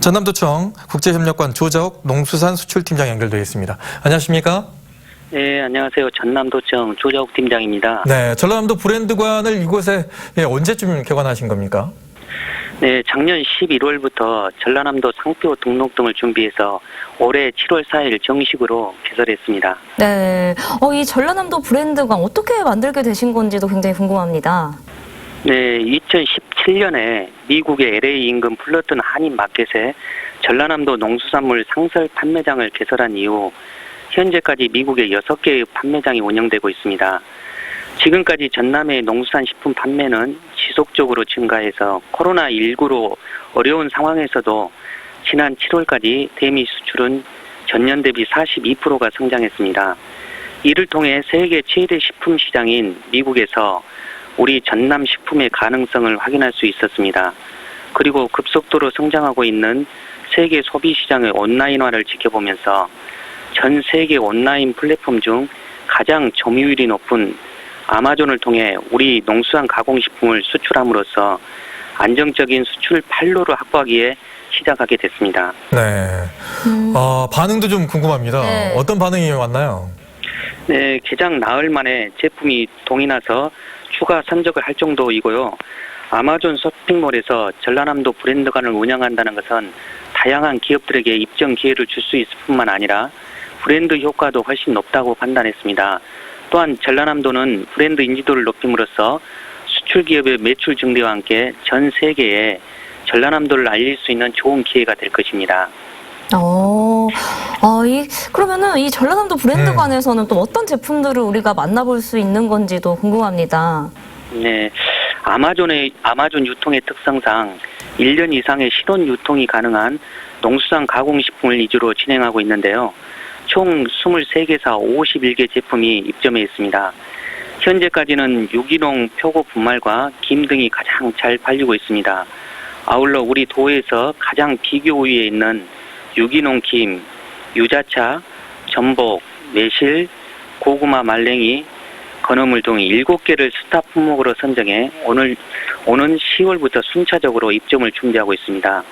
전남도청 국제협력관 조자옥 농수산 수출팀장 연결되어 있습니다. 안녕하십니까? 네, 안녕하세요. 전남도청 조자욱 팀장입니다. 네, 전라남도 브랜드관을 이곳에 예, 언제쯤 개관하신 겁니까? 네, 작년 11월부터 전라남도 상표 등록 등을 준비해서 올해 7월 4일 정식으로 개설했습니다. 네. 어, 이 전라남도 브랜드관 어떻게 만들게 되신 건지도 굉장히 궁금합니다. 네, 2017년에 미국의 LA 인근 플러튼 한인 마켓에 전라남도 농수산물 상설 판매장을 개설한 이후 현재까지 미국의 6개의 판매장이 운영되고 있습니다. 지금까지 전남의 농수산 식품 판매는 지속적으로 증가해서 코로나19로 어려운 상황에서도 지난 7월까지 대미 수출은 전년 대비 42%가 성장했습니다. 이를 통해 세계 최대 식품 시장인 미국에서 우리 전남 식품의 가능성을 확인할 수 있었습니다. 그리고 급속도로 성장하고 있는 세계 소비 시장의 온라인화를 지켜보면서 전 세계 온라인 플랫폼 중 가장 점유율이 높은 아마존을 통해 우리 농수산 가공식품을 수출함으로써 안정적인 수출 판로를 확보하기에 시작하게 됐습니다. 네. 음, 어, 반응도 좀 궁금합니다. 네. 어떤 반응이 왔나요? 네, 개장 나흘 만에 제품이 동이 나서 추가 선적을 할 정도이고요. 아마존 쇼핑몰에서 전라남도 브랜드관을 운영한다는 것은 다양한 기업들에게 입점 기회를 줄 수 있을 뿐만 아니라 브랜드 효과도 훨씬 높다고 판단했습니다. 또한 전라남도는 브랜드 인지도를 높임으로써 수출 기업의 매출 증대와 함께 전 세계에 전라남도를 알릴 수 있는 좋은 기회가 될 것입니다. 어, 어, 이, 그러면은 이 전라남도 브랜드관에서는 또 어떤 제품들을 우리가 만나볼 수 있는 건지도 궁금합니다. 네, 아마존의 아마존 유통의 특성상 1년 이상의 신혼 유통이 가능한 농수산 가공식품을 위주로 진행하고 있는데요. 총 23개사 51개 제품이 입점해 있습니다. 현재까지는 유기농 표고 분말과 김 등이 가장 잘 팔리고 있습니다. 아울러 우리 도에서 가장 비교 우위에 있는 유기농 김, 유자차, 전복, 매실, 고구마 말랭이, 건어물 등 7개를 스타 품목으로 선정해 오늘 오는 10월부터 순차적으로 입점을 준비하고 있습니다.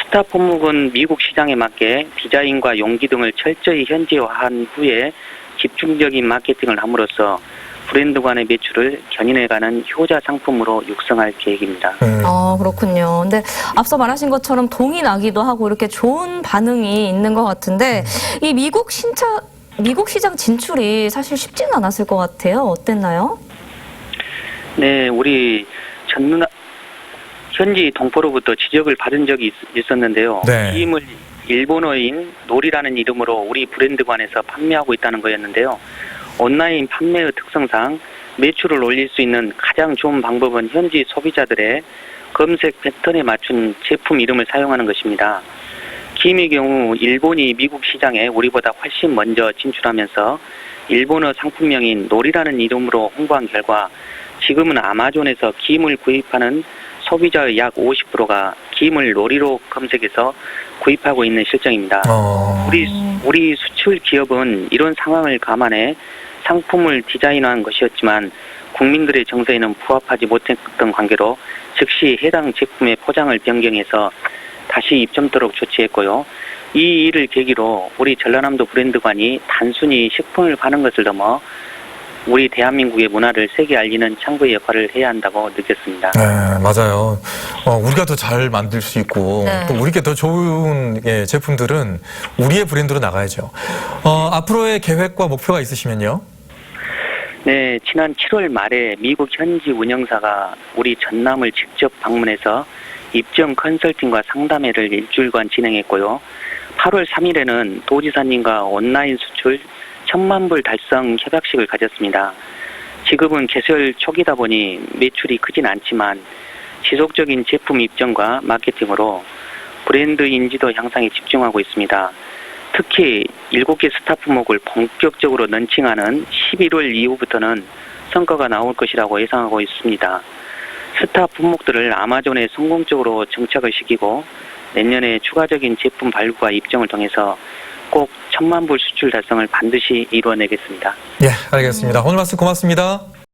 스타 품목은 미국 시장에 맞게 디자인과 용기 등을 철저히 현지화한 후에 집중적인 마케팅을 함으로써 브랜드관의 매출을 견인해가는 효자 상품으로 육성할 계획입니다. 음. 어, 그렇군요. 근데 앞서 말하신 것처럼 동이 나기도 하고 이렇게 좋은 반응이 있는 것 같은데 이 미국 신차 미국 시장 진출이 사실 쉽지는 않았을 것 같아요. 어땠나요? 네, 우리 전누나 현지 동포로부터 지적을 받은 적이 있, 었는데요 네. 기임을 일본어인 놀이라는 이름으로 우리 브랜드 관에서 판매하고 있다는 거였는데요. 온라인 판매의 특성상 매출을 올릴 수 있는 가장 좋은 방법은 현지 소비자들의 검색 패턴에 맞춘 제품 이름을 사용하는 것입니다. 김의 경우 일본이 미국 시장에 우리보다 훨씬 먼저 진출하면서 일본어 상품명인 놀이라는 이름으로 홍보한 결과 지금은 아마존에서 김을 구입하는 소비자의 약 50%가 김을 놀이로 검색해서 구입하고 있는 실정입니다. 어, 우리 우리 수출 기업은 이런 상황을 감안해 상품을 디자인한 것이었지만 국민들의 정서에는 부합하지 못했던 관계로 즉시 해당 제품의 포장을 변경해서 다시 입점토록 조치했고요. 이 일을 계기로 우리 전라남도 브랜드관이 단순히 식품을 파는 것을 넘어 우리 대한민국의 문화를 세계 알리는 창구의 역할을 해야 한다고 느꼈습니다. 네, 맞아요. 어, 우리가 더 잘 만들 수 있고 네. 또 우리께 더 좋은 예, 제품들은 우리의 브랜드로 나가야죠. 어, 앞으로의 계획과 목표가 있으시면요. 네, 지난 7월 말에 미국 현지 운영사가 우리 전남을 직접 방문해서 입점 컨설팅과 상담회를 일주일간 진행했고요. 8월 3일에는 도지사님과 온라인 수출 천만 불 달성 협약식을 가졌습니다. 지금은 개설 초기다 보니 매출이 크진 않지만 지속적인 제품 입점과 마케팅으로 브랜드 인지도 향상에 집중하고 있습니다. 특히 7개 스타 품목을 본격적으로 런칭하는 11월 이후부터는 성과가 나올 것이라고 예상하고 있습니다. 스타 품목들을 아마존에 성공적으로 정착을 시키고 내년에 추가적인 제품 발굴과 입점을 통해서 꼭 천만 불 수출 달성을 반드시 이루어내겠습니다. 예, 알겠습니다. 오늘 말씀 고맙습니다.